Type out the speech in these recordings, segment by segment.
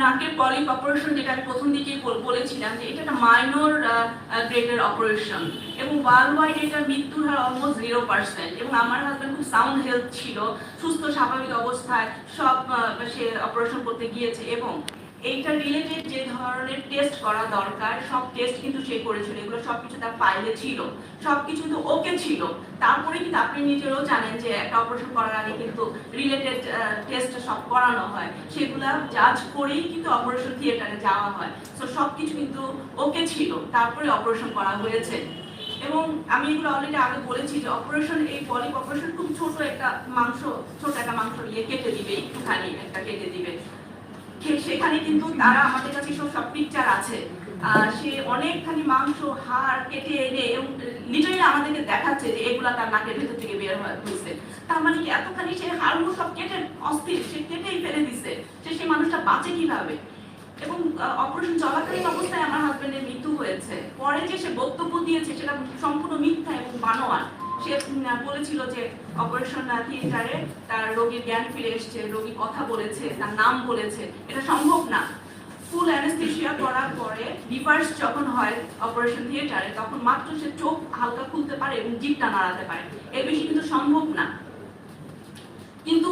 নাকের polyp operation যেটা আমি প্রথম দিকে বলেছিলাম যে এটা একটা মাইনর গ্রেটার অপারেশন এবং ওয়ার্ল্ড ওয়াইড এটা মৃত্যুর হার অলমোস্ট জিরো পার্সেন্ট এবং আমার হাজব্যান্ড খুব সাউন্ড হেলথ ছিল, সুস্থ, স্বাভাবিক অবস্থায় সব সে অপারেশন করতে গিয়েছে এবং এইটা রিলেটেড যে ধরনের টেস্ট করা দরকার, সব টেস্ট কিন্তু সে করেছিল। এগুলো সবকিছু তার ফাইলে ছিল। সবকিছু কিন্তু ওকে ছিল। তারপরে কিন্তু আপনি নিজেরও জানেন যে একটা অপারেশন করার আগে কিন্তু রিলেটেড টেস্ট সব করানো হয়। সেগুলা জাজ করেই কিন্তু অপারেশন থিয়েটারে যাওয়া হয়। তো সবকিছু কিন্তু ওকে ছিল। তারপরে অপারেশন করা হয়েছে। এবং আমি এগুলো অলরেডি আগে বলেছি যে অপারেশন এই পলিপ অপারেশন খুব ছোট একটা মাংস, ছোট একটা মাংস নিয়ে কেটে দিবে, একটুখানি একটা কেটে দিবে। সে- সেখানে কিন্তু তারা আমাদের কাছে সব সব পিকচার আছে। সে অনেকখানি মাংস, হাড় কেটে এনে এবং আমাদেরকে দেখাচ্ছে যে এগুলা তার নাকের ভেতর থেকে বের হয়েছে। তার মানে কি এতখানি সে হাড়গুলো সব কেটে অস্থির, সে কেটেই ফেলে দিছে। সে সেই মানুষটা বাঁচে কীভাবে? এবং অপারেশন চলাকালীন অবস্থায় আমার হাজবেন্ডের মৃত্যু হয়েছে। পরে যে সে বক্তব্য দিয়েছে সেটা সম্পূর্ণ মিথ্যা এবং বানোয়ার সে বলেছিল যে অপারেশন থিয়েটারে তার রোগীর জ্ঞান ফিরে এসছে, রোগী কথা বলেছে, তার নাম বলেছে। এটা সম্ভব না। ফুল অ্যানেস্থেশিয়া করার পরে রিভার্স যখন হয় অপারেশন থিয়েটারে তখন মাত্র সে চোখ হালকা খুলতে পারে এবং জিভটা নাড়াতে পারে। এর বেশি কিন্তু সম্ভব না। কিন্তু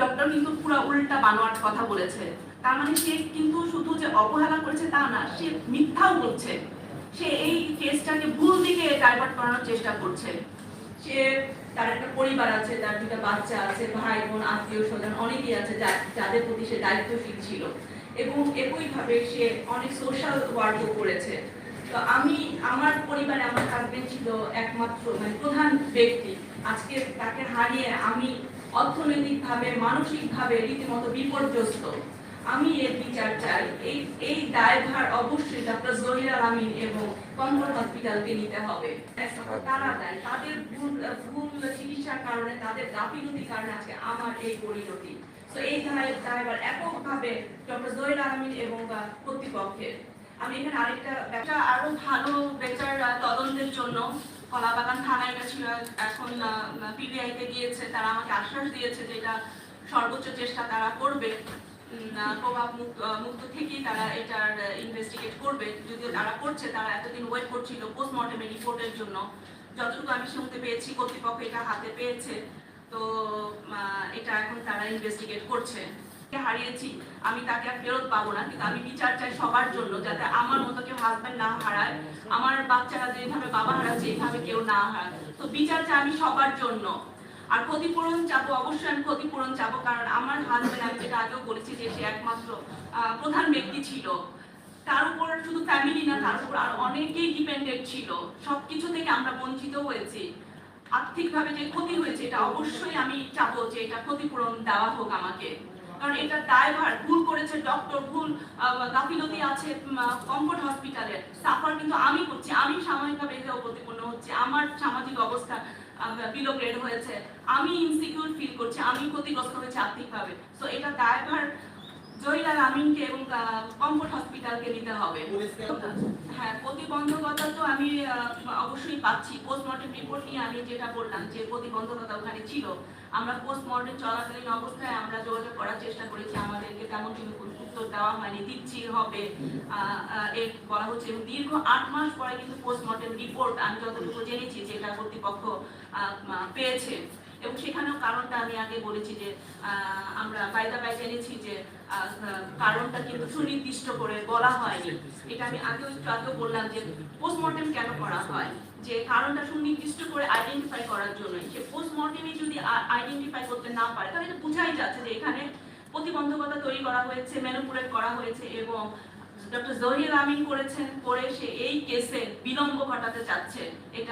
ডক্টর কিন্তু পুরো উল্টা বানোয়ার কথা বলেছে। তার মানে সে কিন্তু শুধু যে অবহেলা করেছে তা না, সে মিথ্যাও বলছে। সে এই কেসটাকে ভুল দিকে ডাইভার্ট করানোর চেষ্টা করছে। তার একটা পরিবার আছে, তার দুটা বাচ্চা আছে, ভাই, বোন, আত্মীয় স্বজন, অনেকেই আছে যাদের প্রতি সে দায়িত্বশীল ছিল। এবং একইভাবে সে অনেক সোশ্যাল ওয়ার্কও করেছে। তো আমি, আমার পরিবারে আমার হাজবেন্ড ছিল একমাত্র মানে প্রধান ব্যক্তি। আজকে তাকে হারিয়ে আমি অর্থনৈতিকভাবে, মানসিকভাবে রীতিমতো বিপর্যস্ত। আমি এর বিচার চাই। এই এই দায়ভার অবশ্যই ডক্টর জহির আমিন এবং কনকর হসপিটালকে নিতে হবে। তারা দেয়। তাদের ভুল ভুল চিকিৎসার কারণে তাদের গাফিলতির কারণে আজকে আমার এই পরিণতি। তো এই দায় দায়ভার এককভাবে ডক্টর জহির আমিন এবং কর্তৃপক্ষের। আমি এখানে আরেকটা ব্যবসা আরও ভালো বেচার তদন্তের জন্য কলাবাগান থানায় গেছিল এখন পিবিআই তে গিয়েছে। তারা আমাকে আশ্বাস দিয়েছে যে এটা সর্বোচ্চ চেষ্টা তারা করবে। প্রভাব মুক্ত থেকেই তারা এটার ইনভেস্টিগেট করবে। যদিও তারা করছে, তারা এতদিন ওয়েট করছিল পোস্টমর্টমের রিপোর্টের জন্য। যতটুকু আমি শুনতে পেয়েছি, কর্তৃপক্ষ এটা হাতে পেয়েছে। তো এটা এখন তারা ইনভেস্টিগেট করছে। হারিয়েছি, আমি তাকে আর ফেরত পাবো না। কিন্তু আমি বিচার চাই সবার জন্য, যাতে আমার মতো কেউ হাজবেন্ড না হারায়। আমার বাচ্চারা যেভাবে বাবা হারাচ্ছে এইভাবে কেউ না হারায় তো বিচার চাই আমি সবার জন্য। আর ক্ষতিপূরণ চাবো, অবশ্যই আমি ক্ষতিপূরণ চাবো, কারণ আমার হাজবেন্ড আমি যেটা আগেও বলেছি যে সে একমাত্র প্রধান ব্যক্তি ছিল। তার উপর শুধু ফ্যামিলি না, তার উপর আর অনেকেই ডিপেন্ডেন্ট ছিল। সবকিছু থেকে আমরা বঞ্চিত হয়েছি। আর্থিকভাবে যে ক্ষতি হয়েছে, এটা অবশ্যই আমি চাবো যে এটা ক্ষতিপূরণ দেওয়া হোক আমাকে। কারণ এটা দায়ভার ভুল করেছে ডক্টর ভুল গাফিলতি আছে কমফোর্ট হসপিটালে সাফার কিন্তু আমি করছি, আমি সামাজিকভাবে এতে প্রতিপন্ন হচ্ছে। আমার সামাজিক অবস্থা হয়েছে। আমি ইনসিকিউর ফিল করছি আমি ক্ষতিগ্রস্ত হয়েছি আর্থিকভাবে। তো এটা দায়ভার জহিলাল আমিনকে এবং কমফোর্ট হসপিটালকে নিতে হবে। হ্যাঁ প্রতিবন্ধকতা তো আমি অবশ্যই পাচ্ছি। পোস্টমর্টেম রিপোর্ট নিয়ে আমি যেটা বললাম যে প্রতিবন্ধকতা ওখানে ছিল। আমরা পোস্টমর্টেম চলাকালীন অবস্থায় আমরা যোগাযোগ করার চেষ্টা করেছি। আমাদেরকে তেমন কিন্তু কোনো উত্তর দেওয়া হয়নি। দিচ্ছি হবে এর বলা হচ্ছে। দীর্ঘ আট মাস পরে কিন্তু পোস্টমর্টেম রিপোর্ট আমি যতটুকু জেনেছি যেটা কর্তৃপক্ষ পেয়েছে। এবং সেখানেও কারণটা আমি আগে বলেছি যে আমরা বাইদা বাই জেনেছি যে কারণটা কিন্তু সুনির্দিষ্ট করে বলা হয়নি। এটা আমি আগেও একটু আগেও বললাম যে পোস্টমর্টেম কেন করা হয়? যে কারণটা সুনির্দিষ্ট করে আইডেন্টিফাই করার জন্য সে পোস্টমর্টেমে যদি আইডেন্টিফাই করতে না পারে, তাহলে এটা বোঝাই যাচ্ছে যে এখানে প্রতিবন্ধকতা তৈরি করা হয়েছে ম্যানুপুলেট করা হয়েছে এবং ডক্টর জহির আমিন করেছেন, করে সে এই কেসে বিলম্ব ঘটাতে চাচ্ছে। এটা